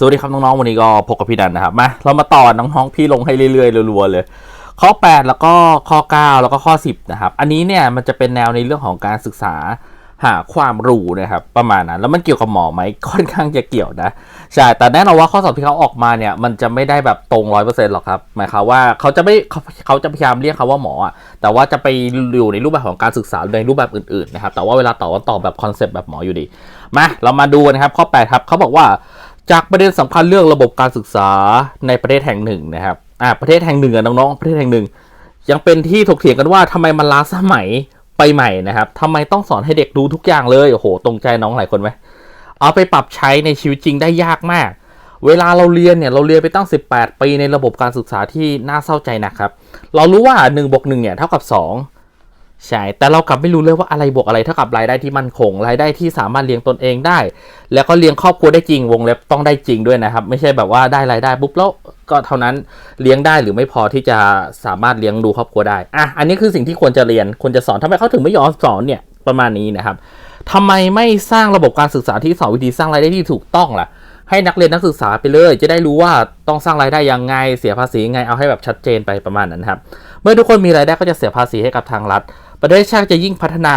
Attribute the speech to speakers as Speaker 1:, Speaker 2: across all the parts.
Speaker 1: สวัสดีครับน้องๆวันนี้ก็พบกับพี่นันนะครับมาเรามาต่อน้องๆพี่ลงให้เรื่อยๆรัวๆเลย ข้อ 8 แล้วก็ข้อ 9 แล้วก็ข้อ 10นะครับอันนี้เนี่ยมันจะเป็นแนวในเรื่องของการศึกษาหาความรู้นะครับประมาณนั้นแล้วมันเกี่ยวกับหมอไหมค่อนข้างจะเกี่ยวนะใช่แต่แน่นอนว่าข้อสอบที่เขาออกมาเนี่ยมันจะไม่ได้แบบตรงร้อยเปอร์เซ็นต์หรอกครับหมายความว่าเขาจะไม่เขาจะพยายามเรียกเขาว่าหมออะแต่ว่าจะไปอยู่ในรูปแบบของการศึกษาในรูปแบบอื่นๆนะครับแต่ว่าเวลาตอบก็ตอบแบบคอนเซปต์แบบหมออยู่ดีมาเรามาดูนะครับข้อ8ครับเขาบอกว่า จากประเด็นสำคัญเรื่องระบบการศึกษาในประเทศแห่งหนึ่งนะครับอ่าประเทศแห่งหนึ่งอะน้องๆประเทศแห่งหนึ่ง ยังเป็นที่ถกเถียงกันว่าทำไมมันล้าสมัยไปใหม่นะครับทำไมต้องสอนให้เด็กรู้ทุกอย่างเลยโอ้โหตรงใจน้องหลายคนไหมเอาไปปรับใช้ในชีวิตจริงได้ยากมาก เวลาเราเรียนเนี่ยเราเรียนไปตั้ง 18 ปีในระบบการศึกษาที่น่าเศร้าใจนะครับ เรารู้ว่า1บวก1เนี่ยเท่ากับ 2 ใช่ แต่เรากลับไม่รู้เลยว่าอะไรบวกอะไรเท่ากับรายได้ที่มั่นคง รายได้ที่สามารถเลี้ยงตนเองได้ แล้วก็เลี้ยงครอบครัวได้จริง วงเล็บต้องได้จริงด้วยนะครับ ไม่ใช่แบบว่าได้รายได้ปุ๊บแล้วก็เท่านั้นเลี้ยงได้หรือไม่พอที่จะสามารถเลี้ยงดูครอบครัวได้ อะ อันนี้คือสิ่งที่ควรจะเรียน ควรจะสอนทำไมเขาถึงไม่ยอมสอนเนี่ยประมาณนี้นะครับทำไมไม่สร้างระบบการศึกษาที่สอนวิธีสร้างรายได้ที่ถูกต้องล่ะ ให้นักเรียนนักศึกษาไปเลย จะได้รู้ว่าต้องสร้างรายได้ยังไง เสียภาษียังไง เอาให้แบบชัดเจนไปประมาณนั้นครับ เมื่อทุกคนมีรายได้ก็จะเสียภาษีให้กับทางรัฐ ประเทศชาติจะยิ่งพัฒนา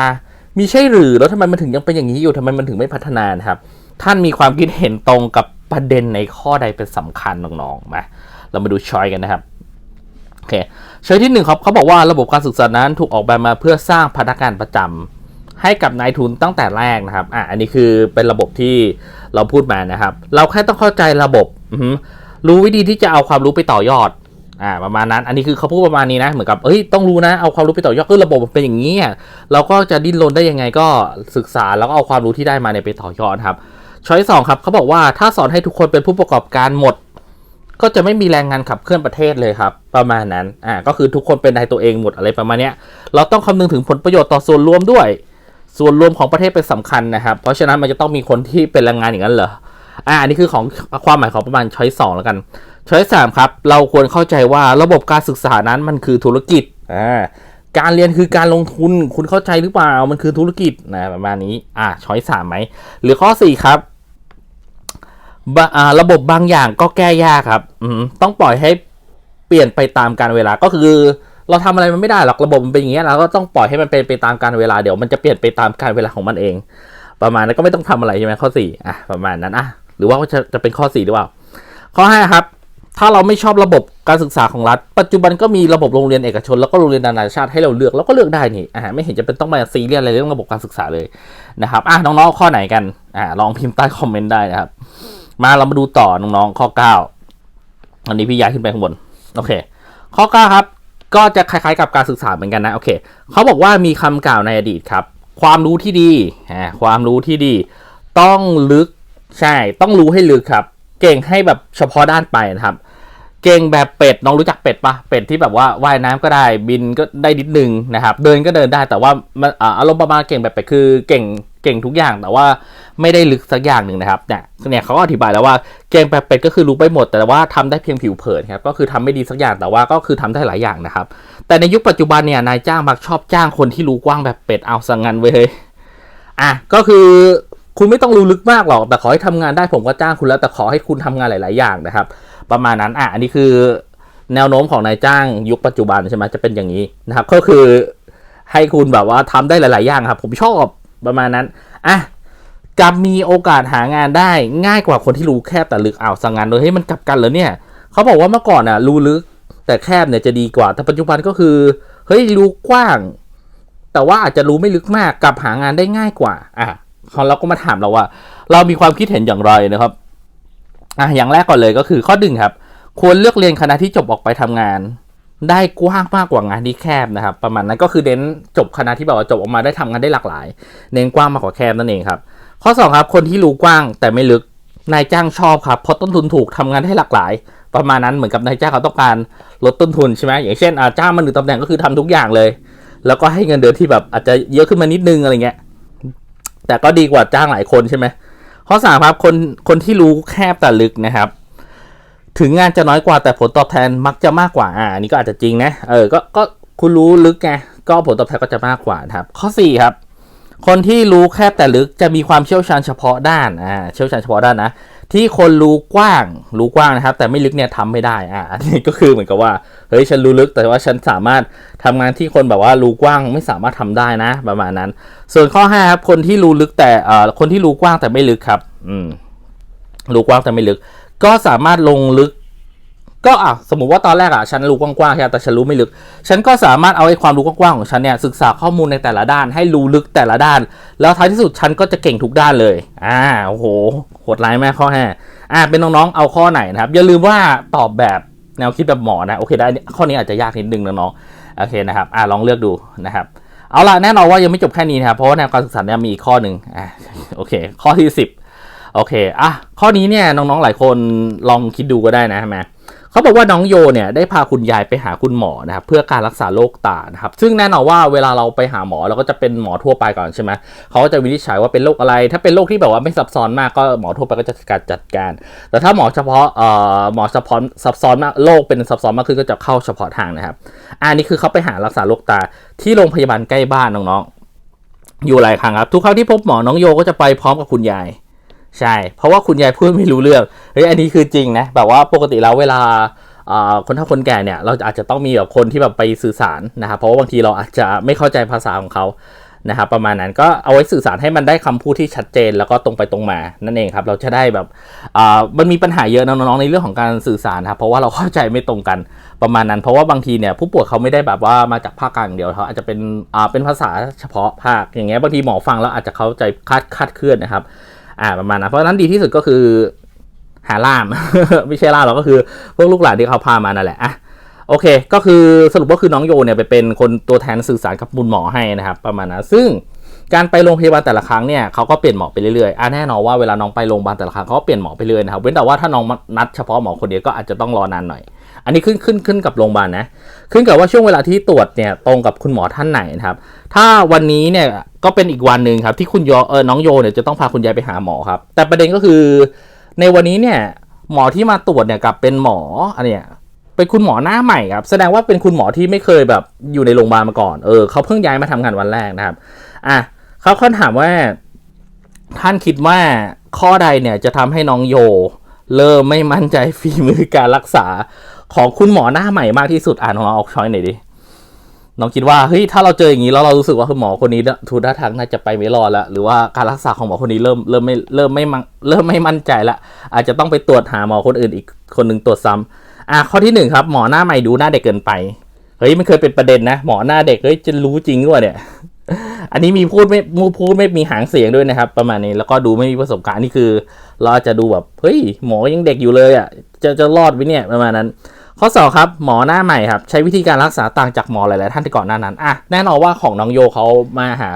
Speaker 1: มีใช่หรือแล้วทำไมมันถึงยังเป็นอย่างนี้อยู่ทำไมมันถึงไม่พัฒนานะครับ ท่านมีความคิดเห็นตรงกับประเด็นในข้อใดเป็นสำคัญน้องๆมาเรามาดูช้อยกันนะครับโอเคช้อยที่หนึ่งครับเขาบอกว่าระบบการศึกษานั้นถูกออกแบบมาเพื่อสร้างพนักงานประจำให้กับนายทุนตั้งแต่แรกนะครับอะอันนี้คือเป็นระบบที่เราพูดมานะครับ เราแค่ต้องเข้าใจระบบรู้วิธีที่จะเอาความรู้ไปต่อยอด อ่าประมาณนั้น อันนี้คือเขาพูดประมาณนี้นะ เหมือนกับเอ้ยต้องรู้นะ เอาความรู้ไปต่อยอดคือระบบเป็นอย่างนี้เราก็จะดิ้นรนได้ยังไงก็ศึกษาแล้วก็เอาความรู้ที่ได้มาเนี่ยไปต่อยอดครับช้อยสองครับเขาบอกว่าถ้าสอนให้ทุกคนเป็นผู้ประกอบการหมด ก็จะไม่มีแรงงานขับเคลื่อนประเทศเลยครับ ประมาณนั้นอ่าก็คือทุกคนเป็นนายตัวเองหมดอะไรประมาณเนี้ยเราต้องคำนึงถึงผลประโยชน์ต่อส่วนรวมด้วย ส่วนรวมของประเทศเป็นสำคัญนะครับ เพราะฉะนั้นมันจะต้องมีคนที่เป็นแรงงานอย่างนั้นเหรอ อ่าอันนี้คือของความหมายของประมาณช้อยสองแล้วกันช้อยสามครับ เราควรเข้าใจว่าระบบการศึกษานั้นมันคือธุรกิจอ่าการเรียนคือการลงทุนคุณเข้าใจหรือเปล่ามันคือธุรกิจนะประมาณนี้อ่าช้อยสามไหมหรือข้อสี่ครับบอ่าระบบบางอย่างก็แก้ยากครับอืมต้องปล่อยให้เปลี่ยนไปตามการเวลาก็คือ เราทำอะไรมันไม่ได้หรอกระบบมันเป็นอย่างเงี้เราก็ต้องปล่อยให้มันเป็นไปตามการเวลาเดี๋ยวมันจะเปลี่ยนไปตามการเวลาของมันเอง ประมาณนั้นก็ไม่ต้องทำอะไรใช่ไหมข้อสี่อะประมาณนั้นอะ รือว่าจะจะเป็นข้อสี่หรือเปล่า ข้อห้าครับ ถ้าเราไม่ชอบระบบการศึกษาของรัฐ ปัจจุบันก็มีระบบโรงเรียนเอกชน แล้วก็โรงเรียนนานาชาติให้เราเลือกเราก็เลือกได้นี่อ่าไม่เห็นจะเป็นต้องมาซีเรียสอะไรเรื่องระบบการศึกษาเลยนะครับอะน้องๆข้อไหนกันอ่าลองพิมพ์ใต้คอมเมนต์ได้นะครับ มาเรามาดูต่อน้องๆข้อเก้าอันนี้พี่ย้ายขึ้นไปข้างบนโอเค ข้อเก้าครับ ก็จะคล้ายๆกับการศึกษาเหมือนกันนะโอเคเขาบอกว่ามีคำกล่าวในอดีตครับ ความรู้ที่ดีอ่าความรู้ที่ดี ต้องลึก ใช่ต้องรู้ให้ลึกครับ เก่งให้แบบเฉพาะด้านไปนะครับ เก่งแบบเป็ดน้องรู้จักเป็ดปะเป็ดที่แบบว่าว่ายน้ำก็ได้บินก็ได้นิดนึงนะครับ เดินก็เดินได้แต่ว่าอารมณ์ประมาณเก่งแบบเป็ดคือเก่งเก่งทุกอย่างแต่ว่าไม่ได้ลึกสักอย่างหนึ่งนะครับเนี่ยเนี่ยเขาก็อธิบายแล้วว่าเก่งแบบเป็ดก็คือรู้ไปหมด แต่ว่าทำได้เพียงผิวเผินครับก็คือทำไม่ดีสักอย่างแต่ว่าก็คือทำได้หลายอย่างนะครับ แต่ในยุคปัจจุบันเนี่ยนายจ้างมักชอบจ้างคนที่รู้กว้างแบบเป็ดเอาสังงันไว้เลยอะก็คือ คุณไม่ต้องรู้ลึกมากหรอก แต่ขอให้ทำงานได้ผมก็จ้างคุณแล้วแต่ขอให้คุณทำงานหลาย ๆ อย่างนะครับ ประมาณนั้นอะอันนี้คือแนวโน้มของนายจ้างยุคปัจจุบันใช่ไหมจะเป็นอย่างนี้นะครับ ก็คือให้คุณแบบว่าทำได้หลาย ๆ อย่างครับ ผมชอบประมาณนั้นอะจะมีโอกาสหางานได้ง่ายกว่าคนที่รู้แคบแต่ลึกอ้าวสังงานเลยเฮ้ยมันกลับกันเหรอเนี่ยเขาบอกว่าเมื่อก่อนอะรู้ลึกแต่แคบเนี่ยจะดีกว่า แต่ปัจจุบันก็คือเฮ้ยรู้กว้าง แต่ว่าอาจจะรู้ไม่ลึกมากกลับหางานได้ง่ายกว่าอะ เขาเราก็มาถามเราว่า เรามีความคิดเห็นอย่างไรนะครับอะอย่างแรกก่อนเลยก็คือข้อหนึ่งครับ ควรเลือกเรียนคณะที่จบออกไปทำงาน ได้กว้างมากกว่างานที่แคบนะครับ ประมาณนั้นก็คือเน้นจบคณะที่แบบว่าจบออกมาได้ทำงานได้หลากหลาย เน้นกว้างมากกว่าแคบนั่นเองครับ ข้อสองครับ คนที่รู้กว้างแต่ไม่ลึกนายจ้างชอบครับเพราะต้นทุนถูกทำงานได้หลากหลาย ประมาณนั้นเหมือนกับนายจ้างเขาต้องการลดต้นทุนใช่ไหมอย่างเช่นอาจ้างมาหนึ่งตำแหน่งก็คือทำทุกอย่างเลย แล้วก็ให้เงินเดือนที่แบบอาจจะเยอะขึ้นมานิดนึงอะไรเงี้ย แต่ก็ดีกว่าจ้างหลายคนใช่ไหมข้อสามครับคนคนที่รู้แคบแต่ลึกนะครับ ถึงงานจะน้อยกว่าแต่ผลตอบแทนมักจะมากกว่าอ่าอันนี้ก็อาจจะจริงนะเออก็ก็คุณรู้ลึกไงก็ผลตอบแทนก็จะมากกว่าครับ ข้อสี่ครับคนที่รู้แคบแต่ลึกจะมีความเชี่ยวชาญเฉพาะด้านอ่าเชี่ยวชาญเฉพาะด้านนะ ที่คนรู้กว้าง รู้กว้างนะครับ แต่ไม่ลึกเนี่ยทำไม่ได้อ่าอันนี้ก็คือเหมือนกับว่าเฮ้ยฉันรู้ลึก แต่ว่าฉันสามารถทำงานที่คนแบบว่ารู้กว้างไม่สามารถทำได้นะ ประมาณนั้น ส่วนข้อ5ครับคนที่รู้ลึกแต่เอ่อคนที่รู้กว้างแต่ไม่ลึกครับ อืมรู้กว้างแต่ไม่ลึก ก็สามารถลงลึก ก็อะสมมุติว่าตอนแรกอะฉันรู้กว้างๆใช่ไหมแต่ฉันรู้ไม่ลึก ฉันก็สามารถเอาไอ้ความรู้กว้างๆของฉันเนี่ยศึกษาข้อมูลในแต่ละด้าน ให้รู้ลึกแต่ละด้าน แล้วท้ายที่สุดฉันก็จะเก่งทุกด้านเลย อ่าโอ้โหโหดร้ายแม่ข้อห้าอ่าเป็นน้องๆเอาข้อไหนนะครับอย่าลืมว่าตอบแบบแนวคิดแบบหมอนะโอเคได้ข้อนี้อาจจะยากนิดนึงนะน้องโอเคนะครับอ่าลองเลือกดูนะครับเอาล่ะแน่นอนว่ายังไม่จบแค่นี้นะครับเพราะว่าแนวการศึกษาเนี่ยมีอีกข้อหนึ่งอ่าโอเค ข้อที่สิบโอเคอะข้อนี้เนี่ยน้องๆหลายคนลองคิดดูก็ได้นะใช่ไหม เขาบอกว่าน้องโยเนี่ยได้พาคุณยายไปหาคุณหมอนะครับเพื่อการรักษาโรคตานะครับซึ่งแน่นอนว่าเวลาเราไปหาหมอเราก็จะเป็นหมอทั่วไปก่อนใช่ไหมเขาก็จะวินิจฉัยว่าเป็นโรคอะไร ถ้าเป็นโรคที่แบบว่าไม่ซับซ้อนมากก็หมอทั่วไปก็จะการจัดการ แต่ถ้าหมอเฉพาะเอ่อหมอเฉพาะซับซ้อนมากโรคเป็นซับซ้อนมากขึ้นก็จะเข้าเฉพาะทางนะครับอันนี้คือเขาไปหารักษาโรคตาที่โรงพยาบาลใกล้บ้านน้องๆอยู่หลายครั้งครับทุกครั้งที่พบหมอน้องโยก็จะไปพร้อมกับคุณยาย ใช่ เพราะว่าคุณยายพูดไม่รู้เรื่องเฮ้ยอันนี้คือจริงนะแบบว่าปกติแล้วเวลาคนเฒ่าคนแก่เนี่ยเราอาจจะต้องมีแบบคนที่แบบไปสื่อสารนะครับเพราะว่าบางทีเราอาจจะไม่เข้าใจภาษาของเขานะครับประมาณนั้นก็เอาไว้สื่อสารให้มันได้คำพูดที่ชัดเจน แล้วก็ตรงไปตรงมานั่นเองครับ เราจะได้แบบมันมีปัญหาเยอะนะน้องๆในเรื่องของการสื่อสารครับเพราะว่าเราเข้าใจไม่ตรงกันประมาณนั้น เพราะว่าบางทีเนี่ยผู้ป่วยเขาไม่ได้แบบว่ามาจากภาคกลางเดียวเขาอาจจะเป็นเป็นภาษาเฉพาะภาคอย่างเงี้ยบางทีหมอฟังแล้วอาจจะเข้าใจคลาดคลาดเคลื่อนนะครับ อ่าประมาณนั้นเพราะฉะนั้นดีที่สุดก็คือหาล่าม ไม่ใช่ล่ามเราก็คือพวกลูกหลานที่เขาพามานั่นแหละอะโอเค ก็คือสรุปก็คือน้องโยเนี่ยไปเป็นคนตัวแทนสื่อสารกับบุญหมอให้นะครับ ประมาณนั้นซึ่งการไปโรงพยาบาลแต่ละครั้งเนี่ยเขาก็เปลี่ยนหมอไปเรื่อยๆอะแน่นอนว่าเวลาน้องไปโรงพยาบาลแต่ละครั้งเขาก็เปลี่ยนหมอไปเรื่อยนะครับเว้นแต่ว่าถ้าน้องนัดเฉพาะหมอคนเดียวก็อาจจะต้องรอนานหน่อย อันนี้ขึ้นขึ้นขึ้นกับโรงพยาบาลนะ ขึ้นกับว่าช่วงเวลาที่ตรวจเนี่ยตรงกับคุณหมอท่านไหนนะครับ ถ้าวันนี้เนี่ยก็เป็นอีกวันหนึ่งครับที่คุณโยเออน้องโยเนี่ยจะต้องพาคุณยายไปหาหมอครับ แต่ประเด็นก็คือ ในวันนี้เนี่ยหมอที่มาตรวจเนี่ยกับเป็นหมออันเนี้ยเป็นคุณหมอหน้าใหม่ครับ แสดงว่าเป็นคุณหมอที่ไม่เคยแบบอยู่ในโรงพยาบาลมาก่อน เออเขาเพิ่งย้ายมาทำงานวันแรกนะครับ อะเขาค้นถามว่า ท่านคิดว่าข้อใดเนี่ยจะทำให้น้องโย เริ่มไม่มั่นใจฝีมือการรักษา ของคุณหมอหน้าใหม่มากที่สุดอ่านของเราออกช้อยหน่อยดิน้องคิดว่าเฮ้ยถ้าเราเจออย่างนี้แล้วเรารู้สึกว่าคือหมอคนนี้ทูท่าทางน่าจะไปไม่รอดล้วหรือว่าการรักษาของหมอคนนี้เริ่มเริ่มไม่เริ่มไม่มั่งเริ่มไม่มั่นใจละอาจจะต้องไปตรวจหาหมอคนอื่นอีกคนหนึ่งตรวจซ้ำอะข้อที่หนึ่งครับหมอหน้าใหม่ดูหน้าเด็กเกินไปเฮ้ยมันเคยเป็นประเด็นนะ หมอหน้าเด็กเฮ้ยจะรู้จริงด้วยเนี่ย อันนี้มีพูดไม่มูพูดไม่มีหางเสียงด้วยนะครับ ประมาณนี้แล้วก็ดูไม่มีประสบการณ์นี่คือ เราจจะดูแบบเฮ้ยหมอยังเด็กอยู่เลยอะจะจะรอดไหมเนี่ยประมาณนั้น ข้อสองครับหมอหน้าใหม่ครับใช้วิธีการรักษาต่างจากหมอหลายๆท่านที่ก่อนหน้านั้นอะแน่นอนว่าของน้องโยเขามาหา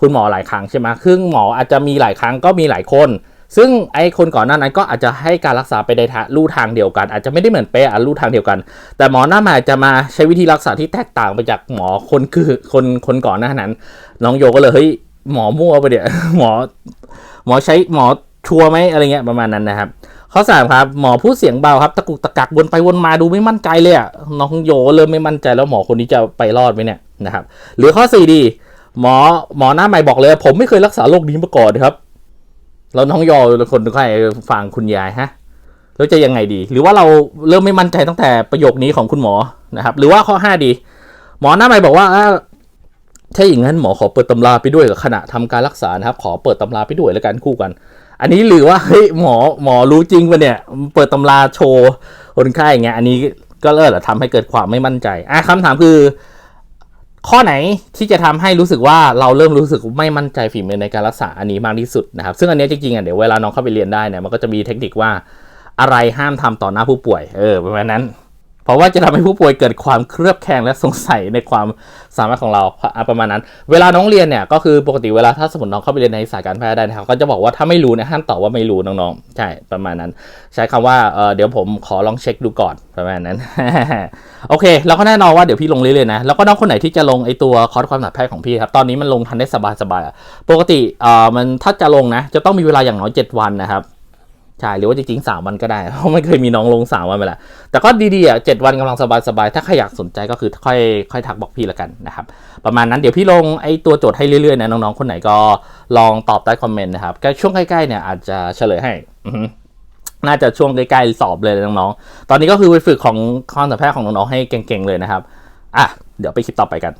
Speaker 1: คุณหมอหลายครั้งใช่ไหมซึ่งหมออาจจะมีหลายครั้งก็มีหลายคน ซึ่งไอ้คนก่อนหน้านั้นก็อาจจะให้การรักษาไปในทางลู่ทางเดียวกัน อาจจะไม่ได้เหมือนเป๊ะอะลู่ทางเดียวกัน แต่หมอหน้าใหม่จะมาใช้วิธีรักษาที่แตกต่างไปจากหมอคนคือคนคนก่อนหน้านั้น น้องโยก็เลยเฮ้ยหมอมั่วไปเนี่ยวหมอหมอใช้หมอชัวร์ไหมอะไรเงี้ยประมาณนั้นนะครับ ข้อสามครับ หมอพูดเสียงเบาครับ ตะกุกตะกักวนไปวนมาดูไม่มั่นใจเลยอะน้องโยเริ่มไม่มั่นใจแล้วหมอคนนี้จะไปรอดไหมเนี่ยนะครับหรือข้อสี่ดี หมอหมอหน้าใหม่บอกเลย ผมไม่เคยรักษาโรคนี้มาก่อนครับแล้วน้องโยคนไข้ฟังคุณยายฮะแล้วจะยังไงดี หรือว่าเราเริ่มไม่มั่นใจตั้งแต่ประโยคนี้ของคุณหมอนะครับ หรือว่าข้อห้าดี หมอหน้าใหม่บอกว่าถ้าอย่างนั้นหมอขอเปิดตำราไปด้วยกับขณะทำการรักษานะครับ ขอเปิดตำราไปด้วยแล้วกันคู่กัน อันนี้หรือว่าเฮ้ยหมอหมอรู้จริงปะเนี่ย เปิดตำราโชว์คนไข้อย่างเงี้ยอันนี้ก็เริ่มทำให้เกิดความไม่มั่นใจอะคำถามคือ ข้อไหนที่จะทำให้รู้สึกว่าเราเริ่มรู้สึกไม่มั่นใจฝีมือในการรักษาอันนี้มากที่สุดนะครับ ซึ่งอันนี้จริงๆอะเดี๋ยวเวลาน้องเข้าไปเรียนได้เนี่ยมันก็จะมีเทคนิคว่าอะไรห้ามทำต่อหน้าผู้ป่วย เออประมาณนั้น ราะว่าจะทำให้ผู้ป่วยเกิดความเครือบแคลงและสงสัยในความสามารถของเราประมาณนั้น เวลาน้องเรียนเนี่ยก็คือปกติเวลาถ้าสมมติน้องเข้าไปเรียนในสายการแพทย์ได้นะครับก็จะบอกว่าถ้าไม่รู้นี่ยห้ามตอบว่าไม่รู้น้องๆใช่ประมาณนั้น ใช้คำว่าเเดี๋ยวผมขอลองเช็คดูก่อนประมาณนั้นโอเคแล้วก็แน่นอนว่าเดี๋ยวพี่ลงเรื่อยๆนะแล้วก็น้องคนไหนที่จะลงไอตัวคอร์สความถนัดแพทย์ของพี่ครับตอนนี้มันลงทันได้สบายๆปกติเอ่อมันถ้าจะลงนะจะต้องมีเวลาอย่างน้อย 7 วันนะครับ ใช่หรือว่าจริงๆสามวันก็ได้ เพราะไม่เคยมีน้องลงสามวันไปล้วแต่ก็ดีๆอะเจ็ดวันกำลังสบายๆ ถ้าใครอยากสนใจก็คือค่อยค่อยทักบอกพี่ละกันนะครับ ประมาณนั้นเดี๋ยวพี่ลงไอ้ตัวโจทย์ให้เรื่อยๆนะน้องๆคนไหนก็ลองตอบใต้คอมเมนต์นะครับก็ช่วงใกล้ๆเนี่ยอาจจะเฉลยให้น่าจะช่วงใกล้ๆสอบเลยน้องๆตอนนี้ก็คือไปฝึกของความสัมพันธ์ของน้องๆให้เก่งๆเลยนะครับอะเดี๋ยวไปคลิปต่อไปกัน